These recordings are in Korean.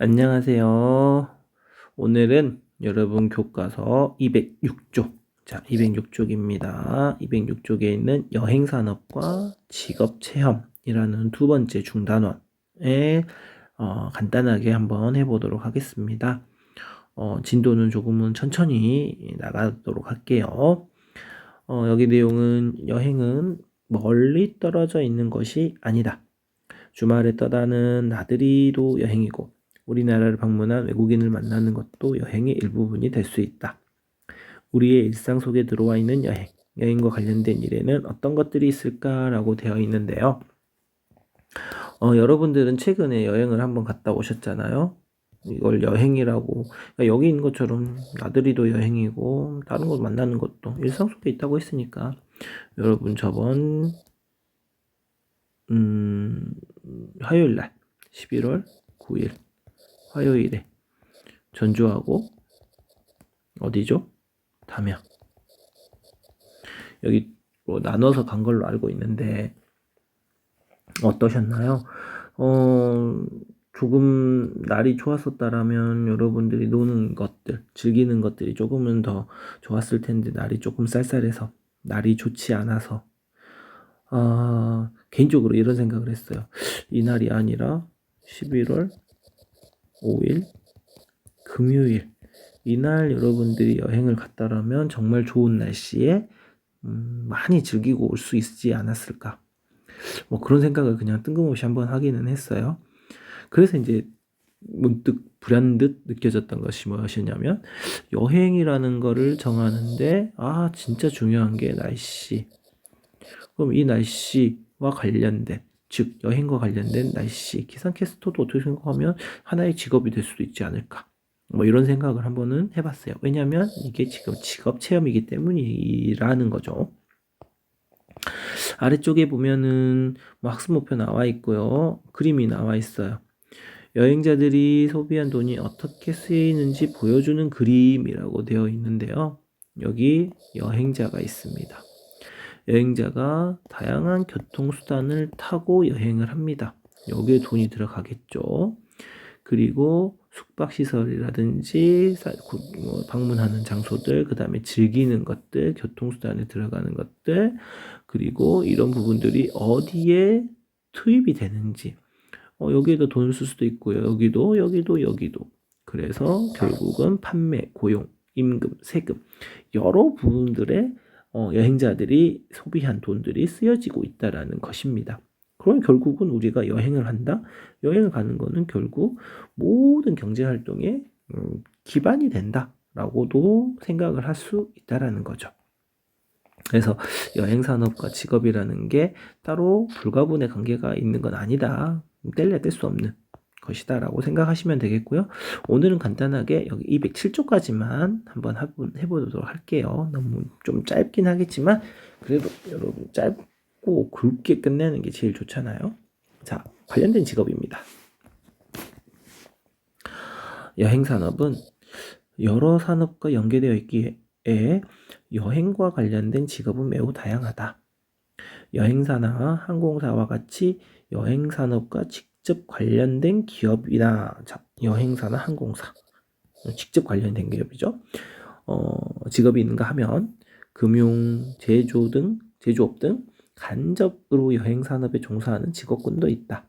안녕하세요. 오늘은 여러분 교과서 206쪽. 자, 206쪽입니다. 206쪽에 있는 여행산업과 직업체험이라는 두 번째 중단원에 어, 간단하게 한번 해보도록 하겠습니다. 어, 진도는 조금은 천천히 나가도록 할게요. 어, 여기 내용은 여행은 멀리 떨어져 있는 것이 아니다. 주말에 떠나는 나들이도 여행이고 우리나라를 방문한 외국인을 만나는 것도 여행의 일부분이 될 수 있다. 우리의 일상 속에 들어와 있는 여행, 여행과 관련된 일에는 어떤 것들이 있을까라고 되어 있는데요. 어, 여러분들은 최근에 여행을 한번 갔다 오셨잖아요. 이걸 여행이라고 그러니까 여기 있는 것처럼 나들이도 여행이고 다른 곳 만나는 것도 일상 속에 있다고 했으니까 여러분 저번 음, 화요일 날 11월 9일 화요일에 전주하고 어디죠? 담양 여기 뭐 나눠서 간 걸로 알고 있는데 어떠셨나요? 어, 조금 날이 좋았었다라면 여러분들이 노는 것들, 즐기는 것들이 조금은 더 좋았을 텐데 날이 조금 쌀쌀해서 날이 좋지 않아서 아, 개인적으로 이런 생각을 했어요. 이 날이 아니라 11월 5일 금요일 이날 여러분들이 여행을 갔다라면 정말 좋은 날씨에 음, 많이 즐기고 올 수 있지 않았을까. 뭐 그런 생각을 그냥 뜬금없이 한번 하기는 했어요. 그래서 이제 문득 불현듯 느껴졌던 것이 무엇이냐면 여행이라는 거를 정하는데 아 진짜 중요한 게 날씨. 그럼 이 날씨와 관련된 즉 여행과 관련된 날씨 기상캐스터도 어떻게 생각하면 하나의 직업이 될 수도 있지 않을까? 뭐 이런 생각을 한번은 해봤어요. 왜냐하면 이게 지금 직업 체험이기 때문이라는 거죠. 아래쪽에 보면은 뭐 학습 목표 나와 있고요. 그림이 나와 있어요. 여행자들이 소비한 돈이 어떻게 쓰이는지 보여주는 그림이라고 되어 있는데요. 여기 여행자가 있습니다 여행자가 다양한 교통수단을 타고 여행을 합니다. 여기에 돈이 들어가겠죠. 그리고 숙박시설이라든지 뭐 방문하는 장소들, 그 다음에 즐기는 것들, 교통수단에 들어가는 것들, 그리고 이런 부분들이 어디에 투입이 되는지, 어, 여기에도 돈을 쓸 수도 있고요. 여기도, 여기도, 여기도. 그래서 결국은 판매, 고용, 임금, 세금, 여러 부분들의 어, 여행자들이 소비한 돈들이 쓰여지고 있다라는 것입니다. 그럼 결국은 우리가 여행을 한다? 여행을 가는 거는 결국 모든 경제 활동의 음, 기반이 된다라고도 생각을 할 수 있다라는 거죠. 그래서 여행 산업과 직업이라는 게 따로 불가분의 관계가 있는 건 아니다. 뗄래 뗄수 없는 것이다 라고 생각하시면 되겠고요. 오늘은 간단하게 여기 207조까지만 한번 해보도록 할게요. 너무 좀 짧긴 하겠지만 그래도 여러분 짧고 굵게 끝내는 게 제일 좋잖아요. 자, 관련된 직업입니다. 여행산업은 여러 산업과 연계되어 있기에 여행과 관련된 직업은 매우 다양하다. 여행사나 항공사와 같이 여행산업과 직 접 관련된 기업이나 여행사나 항공사 직접 관련된 기업이죠. 어, 직업이 있는가 하면 금융, 제조 등 제조업 등 간접으로 여행 산업에 종사하는 직업군도 있다.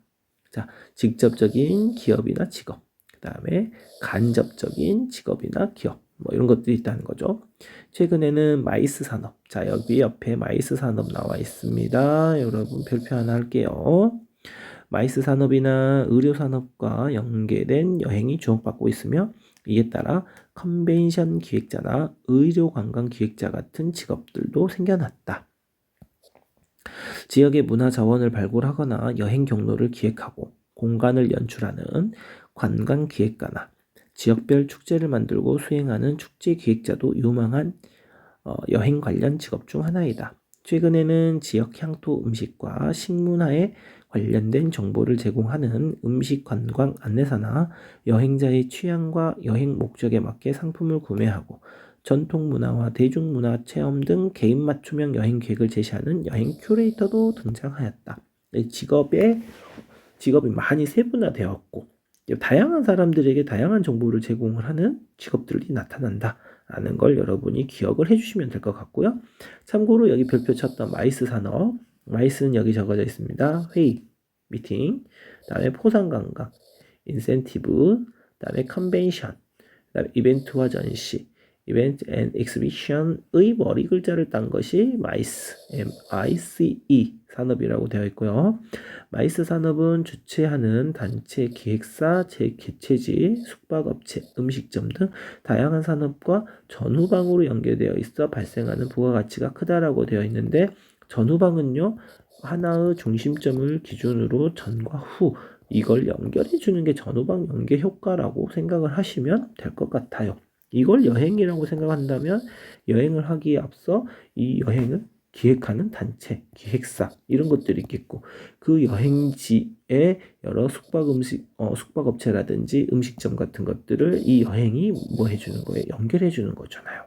자, 직접적인 기업이나 직업, 그 다음에 간접적인 직업이나 기업, 뭐 이런 것들이 있다는 거죠. 최근에는 마이스 산업, 자 여기 옆에 마이스 산업 나와 있습니다. 여러분 별표 하나 할게요. 마이스 산업이나 의료 산업과 연계된 여행이 주목받고 있으며 이에 따라 컨벤션 기획자나 의료 관광 기획자 같은 직업들도 생겨났다. 지역의 문화 자원을 발굴하거나 여행 경로를 기획하고 공간을 연출하는 관광 기획가나 지역별 축제를 만들고 수행하는 축제 기획자도 유망한 어, 여행 관련 직업 중 하나이다. 최근에는 지역 향토 음식과 식문화에 관련된 정보를 제공하는 음식 관광 안내사나 여행자의 취향과 여행 목적에 맞게 상품을 구매하고 전통 문화와 대중문화 체험 등 개인 맞춤형 여행 계획을 제시하는 여행 큐레이터도 등장하였다. 직업의 직업이 많이 세분화되었고 다양한 사람들에게 다양한 정보를 제공을 하는 직업들이 나타난다 라는 걸 여러분이 기억을 해주시면 될 것 같고요. 참고로 여기 별표 쳤던 마이스 산업, 마이스는 여기 적어져 있습니다. 회의, 미팅, 다음에 포상 관광, 인센티브, 다음에 컨벤션, 그다음에 이벤트와 전시, 이벤트 앤 엑스비션의 머리 글자를 딴 것이 마이스, M-I-C-E 산업이라고 되어 있고요. 마이스 산업은 주최하는 단체, 기획사, 재개최지, 숙박업체, 음식점 등 다양한 산업과 전후방으로 연계되어 있어 발생하는 부가가치가 크다라고 되어 있는데 전후방은요 하나의 중심점을 기준으로 전과 후 이걸 연결해 주는 게 전후방 연계 효과라고 생각을 하시면 될 것 같아요. 이걸 여행이라고 생각한다면 여행을 하기에 앞서 이 여행을 기획하는 단체, 기획사 이런 것들이 있겠고 그 여행지에 여러 숙박 음식 어, 숙박 업체라든지 음식점 같은 것들을 이 여행이 뭐 해주는 거예요? 연결해 주는 거잖아요.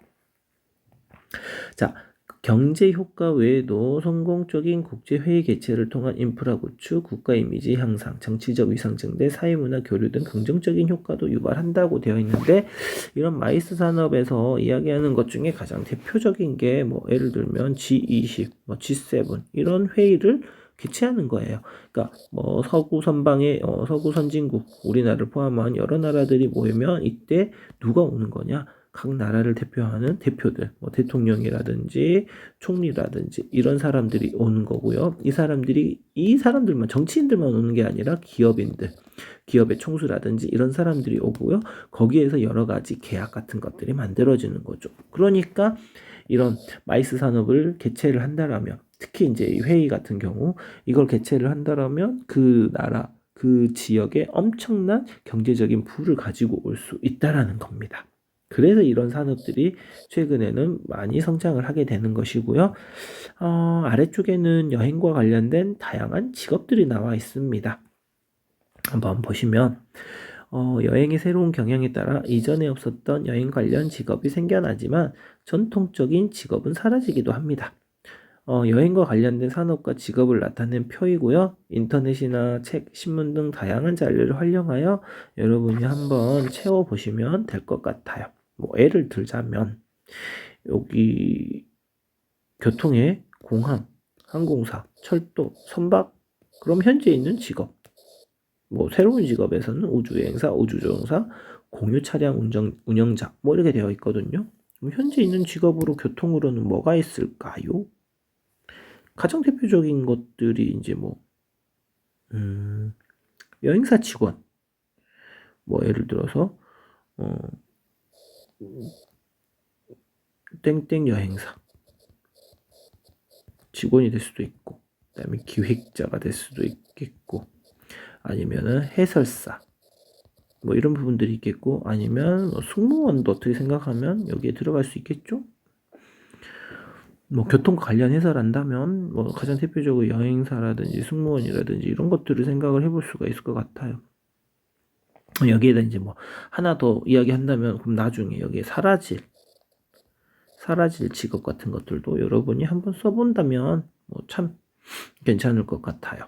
자, 경제 효과 외에도 성공적인 국제 회의 개최를 통한 인프라 구축, 국가 이미지 향상, 정치적 위상 증대, 사회 문화 교류 등 긍정적인 효과도 유발한다고 되어 있는데 이런 마이스 산업에서 이야기하는 것 중에 가장 대표적인 게 뭐 예를 들면 G20, 뭐 G7 이런 회의를 개최하는 거예요. 그러니까 뭐 서구 선방의 어, 서구 선진국 우리나라를 포함한 여러 나라들이 모이면 이때 누가 오는 거냐? 각 나라를 대표하는 대표들, 뭐 대통령이라든지 총리라든지 이런 사람들이 오는 거고요. 이 사람들이 이 사람들만 정치인들만 오는 게 아니라 기업인들, 기업의 총수라든지 이런 사람들이 오고요. 거기에서 여러 가지 계약 같은 것들이 만들어지는 거죠. 그러니까 이런 마이스 산업을 개최를 한다라면 특히 이제 이 회의 같은 경우 이걸 개최를 한다라면 그 나라 그 지역에 엄청난 경제적인 부를 가지고 올 수 있다라는 겁니다. 그래서 이런 산업들이 최근에는 많이 성장을 하게 되는 것이고요. 어, 아래쪽에는 여행과 관련된 다양한 직업들이 나와 있습니다. 한번 보시면 어, 여행의 새로운 경향에 따라 이전에 없었던 여행 관련 직업이 생겨나지만 전통적인 직업은 사라지기도 합니다. 어, 여행과 관련된 산업과 직업을 나타낸 표이고요. 인터넷이나 책, 신문 등 다양한 자료를 활용하여 여러분이 한번 채워보시면 될 것 같아요. 뭐 예를 들자면 여기 교통의 공항, 항공사, 철도, 선박 그럼 현재 있는 직업 뭐 새로운 직업에서는 우주여행사, 우주조종사, 공유 차량 운전, 운영자 뭐 이렇게 되어 있거든요. 그럼 현재 있는 직업으로 교통으로는 뭐가 있을까요? 가장 대표적인 것들이 이제 뭐 음, 여행사 직원 뭐 예를 들어서 어, 땡땡 여행사 직원이 될 수도 있고 그다음에 기획자가 될 수도 있겠고 아니면은 해설사 뭐 이런 부분들이 있겠고 아니면 뭐 승무원도 어떻게 생각하면 여기에 들어갈 수 있겠죠? 뭐 교통과 관련해서 한다면 뭐 가장 대표적으로 여행사라든지 승무원이라든지 이런 것들을 생각을 해볼 수가 있을 것 같아요. 여기에다 이제 뭐 하나 더 이야기한다면 그럼 나중에 여기에 사라질 사라질 직업 같은 것들도 여러분이 한번 써본다면 뭐 참 괜찮을 것 같아요.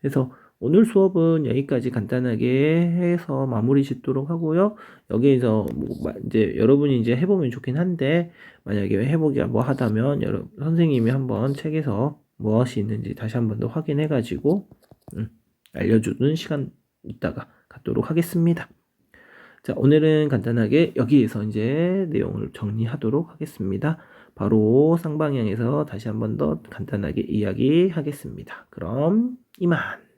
그래서 오늘 수업은 여기까지 간단하게 해서 마무리 짓도록 하고요. 여기에서 뭐 이제 여러분이 이제 해보면 좋긴 한데 만약에 해보기가 뭐 하다면 여러 선생님이 한번 책에서 무엇이 있는지 다시 한번 더 확인해 가지고 음, 알려주는 시간 이따가 갖도록 하겠습니다. 자, 오늘은 간단하게 여기에서 이제 내용을 정리하도록 하겠습니다. 바로 쌍방향에서 다시 한 번 더 간단하게 이야기하겠습니다. 그럼 이만.